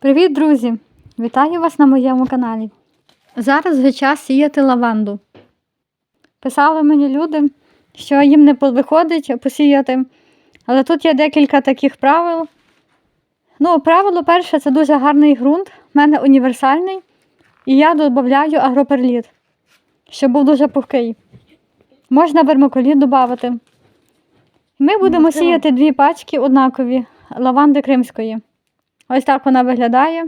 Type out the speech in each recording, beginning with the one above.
Привіт, друзі! Вітаю вас на моєму каналі. Зараз вже час сіяти лаванду. Писали мені люди, що їм не виходить посіяти, але тут є декілька таких правил. Ну, правило перше це дуже гарний ґрунт, в мене універсальний, і я додаю агроперліт, щоб був дуже пухкий. Можна вермикуліт додати. Ми будемо сіяти дві пачки однакові лаванди кримської. Ось так вона виглядає.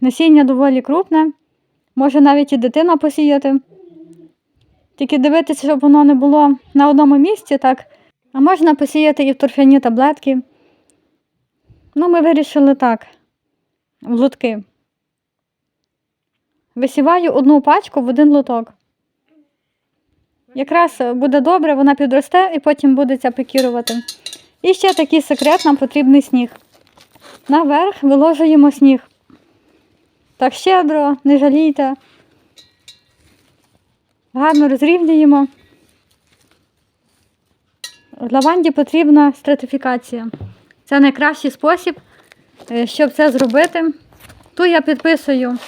Насіння доволі крупне. Може навіть і дитина посіяти. Тільки дивитися, щоб воно не було на одному місці, так. А можна посіяти і в торфяні таблетки. Ну, ми вирішили так, в лотки. Висіваю одну пачку в один лоток. Якраз буде добре, вона підросте і потім будеться пікірувати. І ще такий секрет, нам потрібний сніг. Наверх виложуємо сніг. Так щедро, не жалійте. Гарно розрівнюємо. Лаванді потрібна стратифікація. Це найкращий спосіб, е, щоб це зробити. Тут я підписую,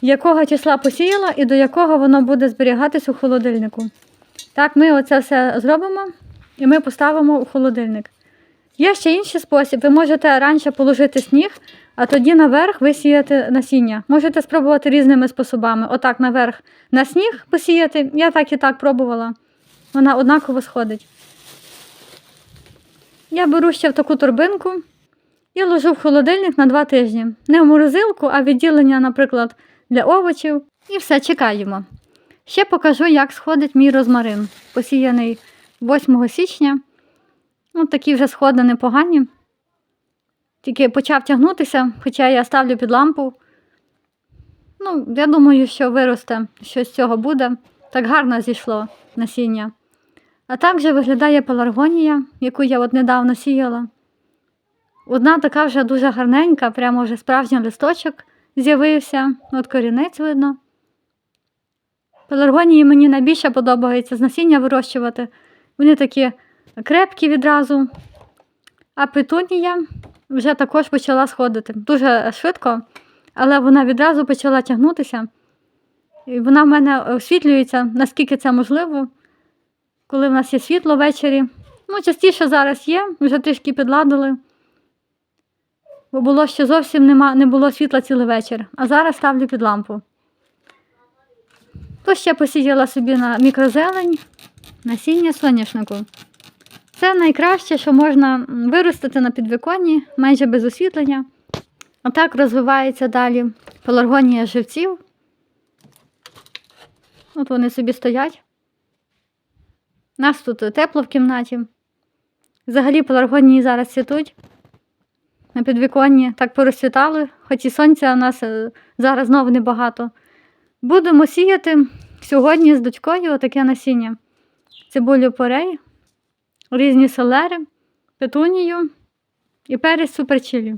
якого числа посіяла і до якого воно буде зберігатись у холодильнику. Так, ми оце все зробимо і ми поставимо у холодильник. Є ще інший спосіб. Ви можете раніше положити сніг, а тоді наверх висіяти насіння. Можете спробувати різними способами. Отак наверх на сніг посіяти. Я так і так пробувала. Вона однаково сходить. Я беру ще в таку торбинку і ложу в холодильник на два тижні. Не в морозилку, а відділення, наприклад, для овочів. І все, чекаємо. Ще покажу, як сходить мій розмарин, посіяний 8 січня. Ну, такі вже сходи непогані. Тільки почав тягнутися, хоча я ставлю під лампу. Ну, я думаю, що виросте, що з цього буде. Так гарно зійшло насіння. А так же виглядає пеларгонія, яку я от недавно сіяла. Одна така вже дуже гарненька, прямо вже справжній листочок з'явився, от корінець видно. Пеларгонії мені найбільше подобається з насіння вирощувати. Вони такі крепкі відразу. А петунія вже також почала сходити. Дуже швидко, але вона відразу почала тягнутися. І вона в мене освітлюється, наскільки це можливо, коли в нас є світло ввечері. Ну, частіше зараз є, вже трішки підладили. Бо було ще зовсім нема, не було світла цілий вечір, а зараз ставлю під лампу. То ще посіяла собі на мікрозелень, насіння соняшнику. Це найкраще, що можна виростити на підвіконні, майже без освітлення. Отак розвивається далі пеларгонія живців. От вони собі стоять. У нас тут тепло в кімнаті. Взагалі пеларгонії зараз цвітуть. На підвіконні так порозцвітали, хоч і сонця у нас е, зараз знову небагато. Будемо сіяти сьогодні з дочкою таке насіння. Цибулю порей, різні селери, петунію і перець суперчилі.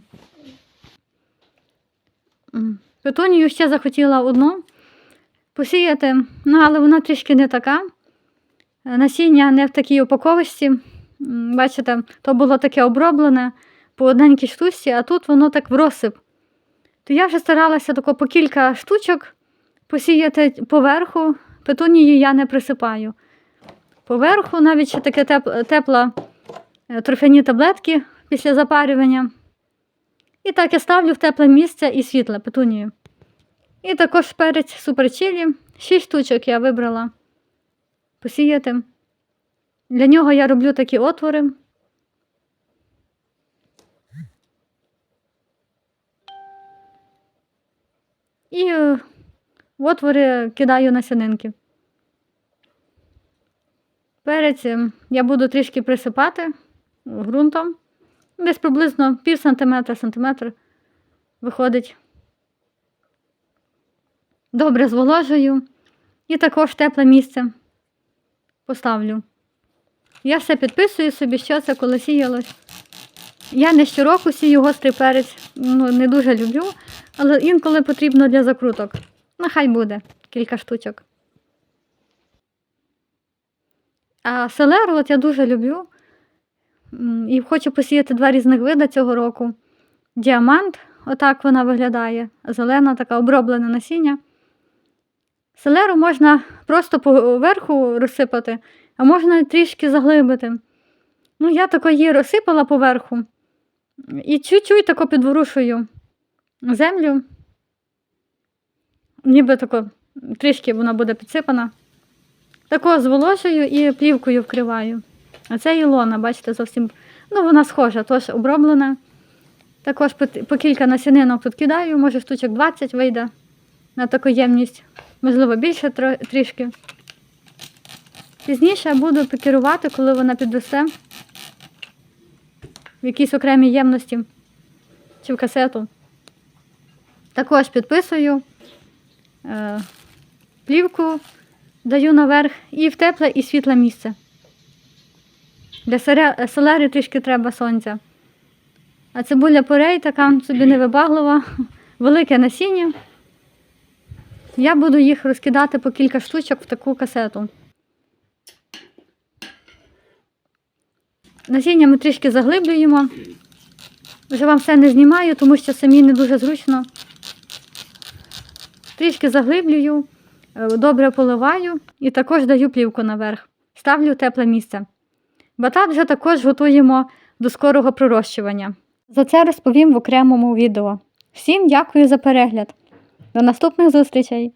Петунію ще захотіла одну посіяти, ну, але вона трішки не така. Насіння не в такій упаковочці. М, Бачите, то було таке оброблене по одненькій штучці, а тут воно так в розсип. То я вже старалася тако по кілька штучок посіяти поверху, петунію я не присипаю. Поверху навіть ще таке теп- тепла е, торфяні таблетки після запарювання. І так я ставлю в тепле місце і світле петунію. І також перець суперчилі. Шість штучок я вибрала посіяти. Для нього я роблю такі отвори. І е, отвори кидаю насінинки. Перець е, я буду трішки присипати ґрунтом. Десь приблизно пів сантиметра, сантиметр виходить. Добре зволожую і також тепле місце поставлю. Я все підписую собі, що це коли сіялось. Я не щороку сію гострий перець, ну, не дуже люблю, але інколи потрібно для закруток. Нехай буде кілька штучок. А селеру от я дуже люблю. І хочу посіяти два різних види цього року. діамант. Отак вона виглядає. Зелена, така оброблене насіння. Селеру можна просто поверху розсипати, а можна трішки заглибити. Ну, я тако її розсипала поверху і чуть-чуть тако підворушую землю. Ніби тако трішки вона буде підсипана. Тако зволожую і плівкою вкриваю. А це Ілона, бачите, зовсім. Ну, вона схожа, теж оброблена. Також по, кілька насінинок тут кидаю, може штучок 20 вийде на таку ємність, можливо, більше трішки. Пізніше буду пікерувати, коли вона підросте в якійсь окремій ємності чи в касету. Також підписую е, плівку, даю наверх і в тепле і світле місце. Для селери трішки треба сонця. А цибуля порей така собі невибаглива, велике насіння. Я буду їх розкидати по кілька штучок в таку касету. Насіння ми трішки заглиблюємо. Вже вам все не знімаю, тому що самі не дуже зручно. Трішки заглиблюю, добре поливаю і також даю плівку наверх. Ставлю тепле місце. Батат вже також готуємо до скорого пророщування. За це розповім в окремому відео. Всім дякую за перегляд. До наступних зустрічей!